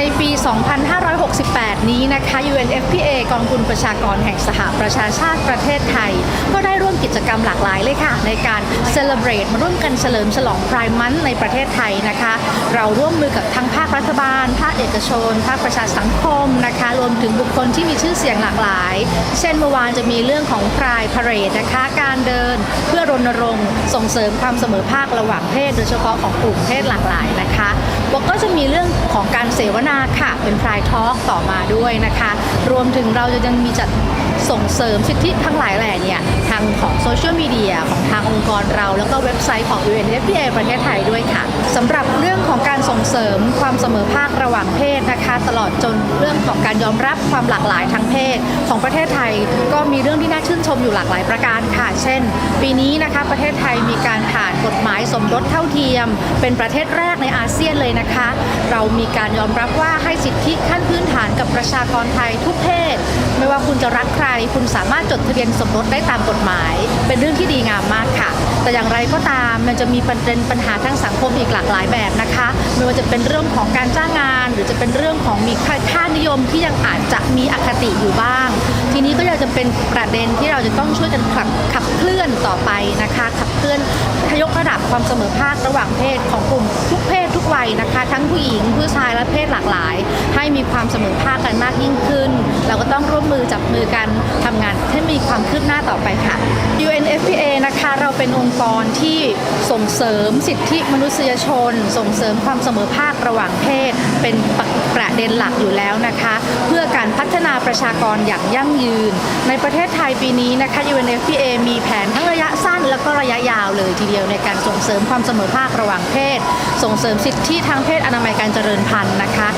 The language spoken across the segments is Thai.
ในปี 2568 นี้นะคะ UNFPA กองทุนประชากรแห่งสหประชาชาติประเทศไทย ก็ได้ร่วมกิจกรรมหลากหลายเลยค่ะ ในการ celebrate มาร่วมกันเฉลิมฉลอง Pride Month ในประเทศไทยนะคะ เราร่วมมือกับทั้งภาครัฐบาล ภาคเอกชน ภาคประชาสังคมนะคะ รวมถึงบุคคลที่มีชื่อเสียงหลากหลาย เช่นเมื่อวานจะมีเรื่องของ Pride Parade นะคะ การเดินเพื่อรณรงค์ส่งเสริมความเสมอภาคระหว่างเพศ โดยเฉพาะของกลุ่มเพศหลากหลายนะคะ แล้วก็จะมีเรื่องของการเสวนาค่ะ เป็น Pride Talk ต่อมาด้วยนะคะ รวมถึงเราจะยังมีจัดส่งเสริมสิทธิทั้งหลายแหล่เนี่ย ทางของโซเชียลมีเดียของทางองค์กรเรา แล้วก็เว็บไซต์ของ UNFPA ประเทศไทยด้วยค่ะสำหรับเรื่องของการส่งเสริมความเสมอภาคระหว่างเพศนะคะ ตลอดจนเรื่องของการยอมรับความหลากหลายทางเพศ ของประเทศไทยก็มีเรื่องที่น่าชื่นชมอยู่หลากหลายประการค่ะ เช่น ปีนี้นะคะประเทศไทยมีการผ่านกฎหมาย มรสเท่าเทียม เป็นประเทศแรกในอาเซียนเลยนะคะ เรามีการยอมรับว่าให้สิทธิขั้นพื้นฐานกับประชากรไทยทุกเพศ ไม่ว่าคุณจะรักใคร คุณสามารถจดทะเบียนสมรสได้ตามกฎหมาย เป็นเรื่องที่ดีงามมากค่ะ แต่อย่างไรก็ตามมันจะมีประเด็นปัญหาทางสังคมอีกหลากหลายแบบนะคะ ไม่ว่าจะเป็นเรื่องของการจ้างงาน หรือจะเป็นเรื่องของมีค่านิยมที่ยังอาจจะมีอคติอยู่บ้าง ทีนี้ก็ยังจะเป็นประเด็นที่เราจะต้องช่วยกันขับขับเคลื่อนต่อไปนะคะ ขับเคลื่อนยกระดับความเสมอภาคระหว่างเพศของกลุ่มทุกเพศ ทุกวัยนะคะ ทั้งผู้หญิงผู้ชายและเพศหลากหลาย ให้มีความเสมอภาคกันมากยิ่งขึ้น เราก็ต้องร่วมมือจับมือกันทำงานให้มีความคืบหน้าต่อไปค่ะ UNFPA นะคะเราเป็นองค์กรที่ส่งเสริมสิทธิมนุษยชน ส่งเสริมความเสมอภาคระหว่างเพศเป็นปก เด็นหลักอยู่แล้วนะคะ เพื่อการพัฒนาประชากรอย่างยั่งยืน ในประเทศไทยปีนี้นะคะ UNFPA มีแผนทั้งระยะสั้นและก็ระยะยาวเลยทีเดียวในการส่งเสริมความเสมอภาคระหว่างเพศ ส่งเสริมสิทธิทางเพศอนามัยการเจริญพันธุ์นะคะ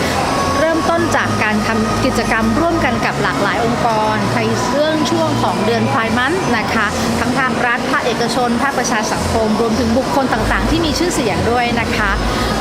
ต้นจากการทำกิจกรรมร่วมกันกับหลากหลายองค์กรในเรื่องช่วงของเดือนพายมันนะคะ ทั้งทางรัฐภาคเอกชน ภาคประชาสังคม รวมถึงบุคคลต่างๆ ที่มีชื่อเสียงด้วยนะคะ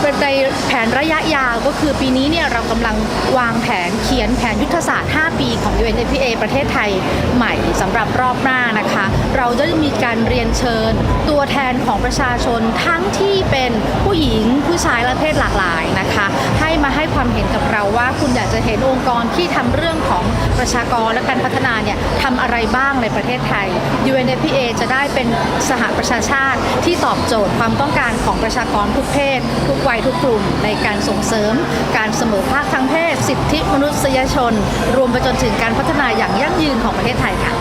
เป็นในแผนระยะยาวก็คือปีนี้เนี่ยเรากำลังวางแผนเขียนแผนยุทธศาสตร์ 5 ปีของ UNFPA ประเทศไทยใหม่สำหรับรอบหน้านะคะ เราจะมีการเรียนเชิญตัวแทนของประชาชนทั้งที่เป็นผู้หญิงผู้ชายและเพศหลากหลายนะคะ ให้มาให้ความเห็นกับเราว่าคุณอยากจะเห็นองค์กรที่ทำเรื่องของประชากรและการพัฒนาเนี่ยทำอะไรบ้างในประเทศไทย UNFPA จะได้เป็นสหประชาชาติที่ตอบโจทย์ความต้องการของประชากรทุกเพศ ทุกวัยทุกกลุ่ม ในการส่งเสริม การเสมอภาคทางเพศ สิทธิมนุษยชน รวมไปจนถึงการพัฒนาอย่างยั่งยืนของประเทศไทยค่ะ